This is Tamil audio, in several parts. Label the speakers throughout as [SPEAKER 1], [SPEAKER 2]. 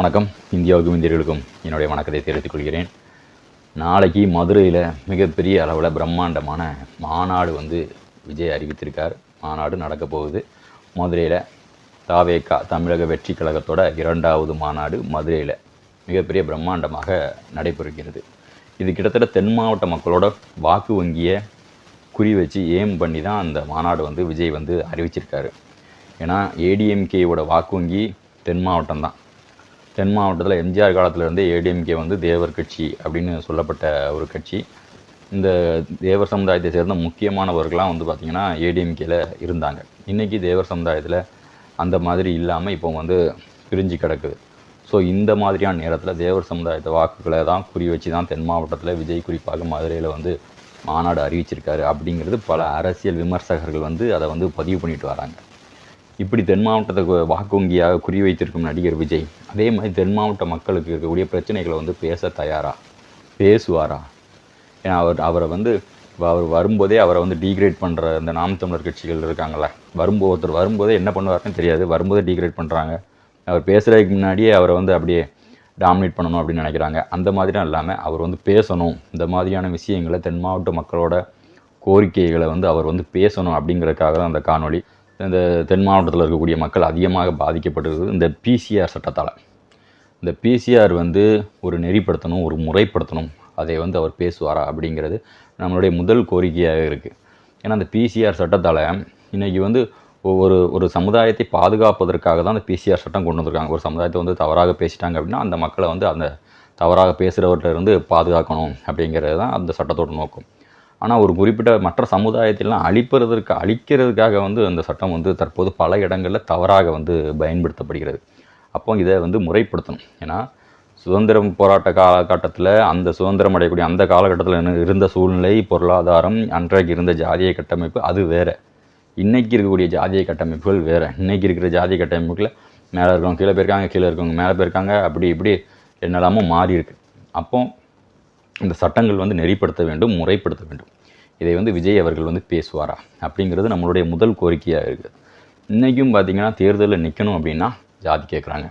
[SPEAKER 1] வணக்கம். இந்தியாவுக்கும் இந்தியர்களுக்கும் என்னுடைய வணக்கத்தை தெரிவித்துக் கொள்கிறேன். நாளைக்கு மதுரையில் மிகப்பெரிய அளவில் பிரம்மாண்டமான மாநாடு வந்து விஜய் அறிவித்திருக்கார். மாநாடு நடக்க போகுது. மதுரையில் தாவேக்கா தமிழக வெற்றி கழகத்தோட இரண்டாவது மாநாடு மதுரையில் மிகப்பெரிய பிரம்மாண்டமாக நடைபெறுகிறது. இது கிட்டத்தட்ட தென் மாவட்ட மக்களோட வாக்கு வங்கியை குறி வச்சு ஏம் பண்ணி தான் அந்த மாநாடு வந்து விஜய் வந்து அறிவிச்சிருக்காரு. ஏன்னா ஏடிஎம்கேவோட வாக்கு வங்கி தென் மாவட்டம் தான். தென் மாவட்டத்தில் எம்ஜிஆர் காலத்திலேருந்தே ஏடிஎம்கே வந்து தேவர் கட்சி அப்படின்னு சொல்லப்பட்ட ஒரு கட்சி. இந்த தேவர் சமுதாயத்தை சேர்ந்த முக்கியமானவர்களாம் வந்து பார்த்திங்கன்னா ஏடிஎம்கேல இருந்தாங்க. இன்றைக்கி தேவர் சமுதாயத்தில் அந்த மாதிரி இல்லாமல் இப்போ வந்து பிரிஞ்சு கிடக்குது. ஸோ இந்த மாதிரியான நேரத்தில் தேவர் சமுதாயத்தை வாக்குகளை தான் குறி வச்சு தான் தென் மாவட்டத்தில் விஜய் குறிப்பாக மதுரையில் வந்து மாநாடு அறிவிச்சிருக்காரு அப்படிங்கிறது பல அரசியல் விமர்சகர்கள் வந்து அதை வந்து பதிவு பண்ணிட்டு வராங்க. இப்படி தென் மாவட்டத்தை வாக்கு வங்கியாக குறி வைத்திருக்கும் நடிகர் விஜய் அதே மாதிரி தென் மாவட்ட மக்களுக்கு இருக்கக்கூடிய பிரச்சனைகளை வந்து பேச தயாரா? பேசுவாரா? ஏன்னா அவர் அவரை வந்து அவர் வரும்போதே அவரை வந்து டீக்ரேட் பண்ணுற இந்த நாம் தமிழர் கட்சிகள் இருக்காங்கள வரும்போது ஒருத்தர் வரும்போதே என்ன பண்ணுவாருன்னு தெரியாது வரும்போதே டீக்ரேட் பண்ணுறாங்க அவர் பேசுகிறதுக்கு முன்னாடியே அவரை வந்து அப்படியே டாமினேட் பண்ணணும் அப்படின்னு நினைக்கிறாங்க. அந்த மாதிரிலாம் இல்லாமல் அவர் வந்து பேசணும். இந்த மாதிரியான விஷயங்களை தென் மாவட்ட மக்களோட கோரிக்கைகளை வந்து அவர் வந்து பேசணும் அப்படிங்கிறதுக்காக தான் அந்த காணொளி இந்த தென் மாவட்டத்தில் இருக்கக்கூடிய மக்கள் அதிகமாக பாதிக்கப்பட்டிருக்கிறது இந்த பிசிஆர் சட்டத்தால். இந்த பிசிஆர் வந்து ஒரு நெறிப்படுத்தணும் ஒரு முறைப்படுத்தணும். அதை வந்து அவர் பேசுவாரா அப்படிங்கிறது நம்மளுடைய முதல் கோரிக்கையாக இருக்குது ஏன்னா அந்த பிசிஆர் சட்டத்தால் இன்றைக்கி வந்து ஒவ்வொரு ஒரு சமுதாயத்தை பாதுகாப்பதற்காக தான் அந்த பிசிஆர் சட்டம் கொண்டு வந்திருக்காங்க. ஒரு சமுதாயத்தை வந்து தவறாக பேசிட்டாங்க அப்படின்னா அந்த மக்களை வந்து அந்த தவறாக பேசுகிறவர்கிட்ட இருந்து பாதுகாக்கணும் அப்படிங்கிறது தான் அந்த சட்டத்தோட நோக்கம். ஆனால் ஒரு குறிப்பிட்ட மற்ற சமுதாயத்திலாம் அழிப்பதற்கு அழிக்கிறதுக்காக வந்து அந்த சட்டம் வந்து தற்போது பல இடங்களில் தவறாக வந்து பயன்படுத்தப்படுகிறது. அப்போ இதை வந்து முறைப்படுத்தணும். ஏன்னா சுதந்திரம் போராட்ட காலகட்டத்தில் அந்த சுதந்திரம் அடையக்கூடிய அந்த காலகட்டத்தில் இருந்த சூழ்நிலை பொருளாதாரம் அன்றைக்கு இருந்த ஜாதிய கட்டமைப்பு அது வேறு. இன்றைக்கி இருக்கக்கூடிய ஜாதிய கட்டமைப்புகள் வேறு. இன்றைக்கி இருக்கிற ஜாதிய கட்டமைப்புகளில் மேலே இருக்கவங்க கீழே போயிருக்காங்க கீழே இருக்கவங்க மேலே போயிருக்காங்க அப்படி இப்படி என்னெல்லாமோ மாறி இருக்கு. அப்போ இந்த சட்டங்கள் வந்து நெறிப்படுத்த வேண்டும் முறைப்படுத்த வேண்டும். இதை வந்து விஜய் அவர்கள் வந்து பேசுவாரா? அப்படிங்கிறது நம்மளுடைய முதல் கோரிக்கையாக இருக்குது இன்றைக்கும் பார்த்தீங்கன்னா தேர்தலில் நிற்கணும் அப்படின்னா ஜாதி கேட்குறாங்க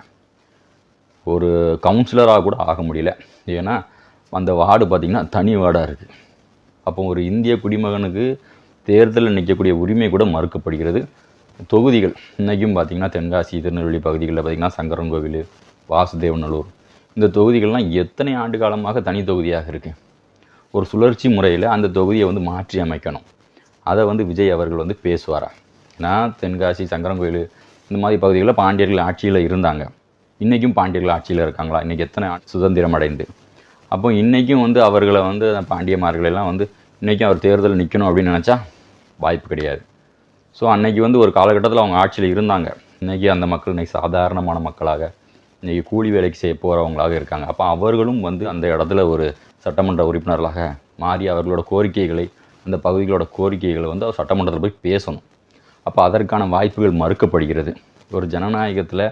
[SPEAKER 1] ஒரு கவுன்சிலராக கூட ஆக முடியல. ஏன்னா அந்த வார்டு பார்த்திங்கன்னா தனி வார்டாக இருக்குது அப்போ ஒரு இந்திய குடிமகனுக்கு தேர்தலில் நிற்கக்கூடிய உரிமை கூட மறுக்கப்படுகிறது. தொகுதிகள் இன்றைக்கும் பார்த்திங்கன்னா தென்காசி திருநெல்வேலி பகுதிகளில் பார்த்திங்கன்னா சங்கரன்கோவில் வாசுதேவநல்லூர் இந்த தொகுதிகள்லாம் எத்தனை ஆண்டு காலமாக தனி தொகுதியாக இருக்குது ஒரு சுழற்சி முறையில் அந்த தொகுதியை வந்து மாற்றி அமைக்கணும். அதை வந்து விஜய் அவர்கள் வந்து பேசுவாரா? ஏன்னா தென்காசி சங்கரன்கோயில் இந்த மாதிரி பகுதிகளில் பாண்டியர்கள் ஆட்சியில் இருந்தாங்க. இன்றைக்கும் பாண்டியர்கள் ஆட்சியில் இருக்காங்களா? இன்றைக்கி எத்தனை சுதந்திரம் அடைந்து? அப்போ இன்றைக்கும் வந்து அவர்களை வந்து அந்த பாண்டியமார்களெல்லாம் வந்து இன்றைக்கும் அவர் தேர்தல் நிற்கணும் அப்படின்னு நினச்சா வாய்ப்பு கிடையாது. ஸோ அன்னைக்கு வந்து ஒரு காலகட்டத்தில் அவங்க ஆட்சியில் இருந்தாங்க. இன்றைக்கி அந்த மக்கள் இன்றைக்கி சாதாரணமான மக்களாக இன்றைக்கி கூலி வேலைக்கு செய்ய போகிறவங்களாக இருக்காங்க. அப்போ அவர்களும் வந்து அந்த இடத்துல ஒரு சட்டமன்ற உறுப்பினர்களாக மாறி அவர்களோட கோரிக்கைகளை அந்த பகுதிகளோட கோரிக்கைகளை வந்து அவர் சட்டமன்றத்தில் போய் பேசணும். அப்போ அதற்கான வாய்ப்புகள் மறுக்கப்படுகிறது. ஒரு ஜனநாயகத்தில்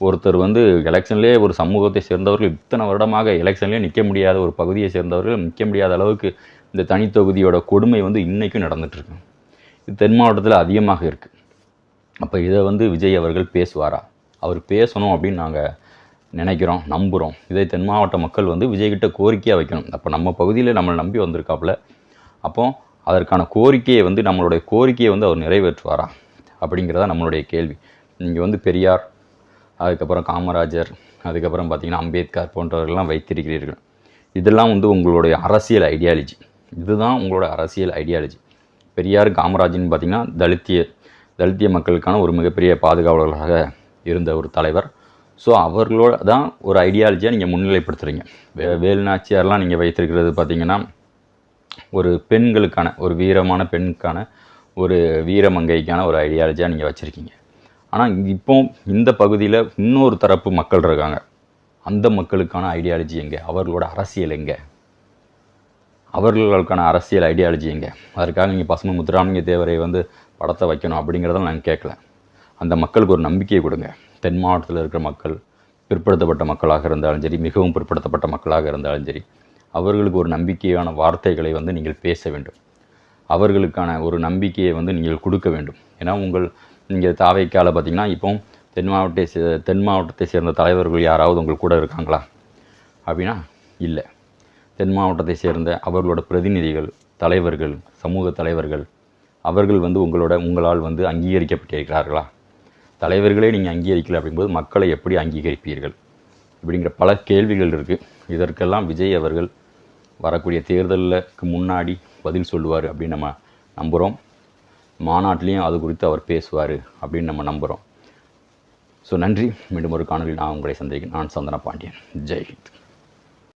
[SPEAKER 1] ஒருத்தர் வந்து எலெக்ஷன்லேயே ஒரு சமூகத்தை சேர்ந்தவர்கள் இத்தனை வருடமாக எலெக்ஷன்லேயே நிற்க முடியாத ஒரு பகுதியை சேர்ந்தவர்கள் நிற்க முடியாத அளவுக்கு இந்த தனித்தொகுதியோட கொடுமை வந்து இன்றைக்கும் நடந்துகிட்ருக்கு இது தென் மாவட்டத்தில் அதிகமாக இருக்குது அப்போ இதை வந்து விஜய் அவர்கள் பேசுவாரா? அவர் பேசணும் அப்படின்னு நாங்கள் நினைக்கிறோம் நம்புகிறோம் இதை தென் மாவட்ட மக்கள் வந்து விஜய்கிட்ட கோரிக்கையாக வைக்கணும். அப்போ நம்ம பகுதியில் நம்மளை நம்பி வந்திருக்காப்புல. அப்போ அதற்கான கோரிக்கையை வந்து நம்மளுடைய கோரிக்கையை வந்து அவர் நிறைவேற்றுவாரா? அப்படிங்கிறதா நம்மளுடைய கேள்வி. நீங்கள் வந்து பெரியார் அதுக்கப்புறம் காமராஜர் அதுக்கப்புறம் பார்த்திங்கன்னா அம்பேத்கர் போன்றவர்கள்லாம் வைத்திருக்கிறீர்கள். இதெல்லாம் வந்து உங்களுடைய அரசியல் ஐடியாலஜி இதுதான் உங்களோட அரசியல் ஐடியாலஜி பெரியார் காமராஜன் பார்த்திங்கன்னா தலித்திய தலித்திய மக்களுக்கான ஒரு மிகப்பெரிய பாதுகாவலர்களாக இருந்த ஒரு தலைவர். ஸோ அவர்களோட தான் ஒரு ஐடியாலஜியாக நீங்கள் முன்னிலைப்படுத்துகிறீங்க வே வேலுநாச்சியாரெலாம் நீங்கள் வைத்திருக்கிறது பார்த்தீங்கன்னா ஒரு பெண்களுக்கான ஒரு வீரமான பெண்ணுக்கான ஒரு வீரமங்கைக்கான ஒரு ஐடியாலஜியாக நீங்கள் வச்சுருக்கீங்க. ஆனால் இப்போ இந்த பகுதியில் இன்னொரு தரப்பு மக்கள் இருக்காங்க. அந்த மக்களுக்கான ஐடியாலஜி எங்கே? அவர்களோட அரசியல் எங்கே? அவர்களுக்கான அரசியல் ஐடியாலஜி எங்கே? அதற்காக நீங்கள் பசுமை முத்துராமலிங்க தேவரை வந்து படத்தை வைக்கணும் அப்படிங்கிறத நான் கேட்கல அந்த மக்களுக்கு ஒரு நம்பிக்கையை கொடுங்க. தென் மாவட்டத்தில் இருக்கிற மக்கள் பிற்படுத்தப்பட்ட மக்களாக இருந்தாலும் சரி மிகவும் பிற்படுத்தப்பட்ட மக்களாக இருந்தாலும் சரி அவர்களுக்கு ஒரு நம்பிக்கையான வார்த்தைகளை வந்து நீங்கள் பேச வேண்டும். அவர்களுக்கான ஒரு நம்பிக்கையை வந்து நீங்கள் கொடுக்க வேண்டும். ஏன்னா உங்கள் நீங்கள் தாவைக்கால பார்த்தீங்கன்னா இப்போ தென் மாவட்டத்தை சே தென் மாவட்டத்தை சேர்ந்த தலைவர்கள் யாராவது உங்கள் கூட இருக்காங்களா? அப்படின்னா இல்லை. தென் மாவட்டத்தை சேர்ந்த அவர்களோட பிரதிநிதிகள் தலைவர்கள் சமூக தலைவர்கள் அவர்கள் வந்து உங்களோட உங்களால் வந்து அங்கீகரிக்கப்பட்டிருக்கிறார்களா? தலைவர்களே நீங்கள் அங்கீகரிக்கலை அப்படிங்கும்போது மக்களை எப்படி அங்கீகரிப்பீர்கள்? இப்படிங்கிற பல கேள்விகள் இருக்குது இதற்கெல்லாம் விஜய் அவர்கள் வரக்கூடிய தேர்தலுக்கு முன்னாடி பதில் சொல்லுவார் அப்படின்னு நம்ம நம்புகிறோம் மாநாட்டிலையும் அது குறித்து அவர் பேசுவார் அப்படின்னு நம்ம நம்புகிறோம் ஸோ நன்றி. மீண்டும் ஒரு காணொலி நான் உங்களை சந்திக்கிறேன். நான் சந்தன பாண்டியன். ஜெய் ஹிந்த்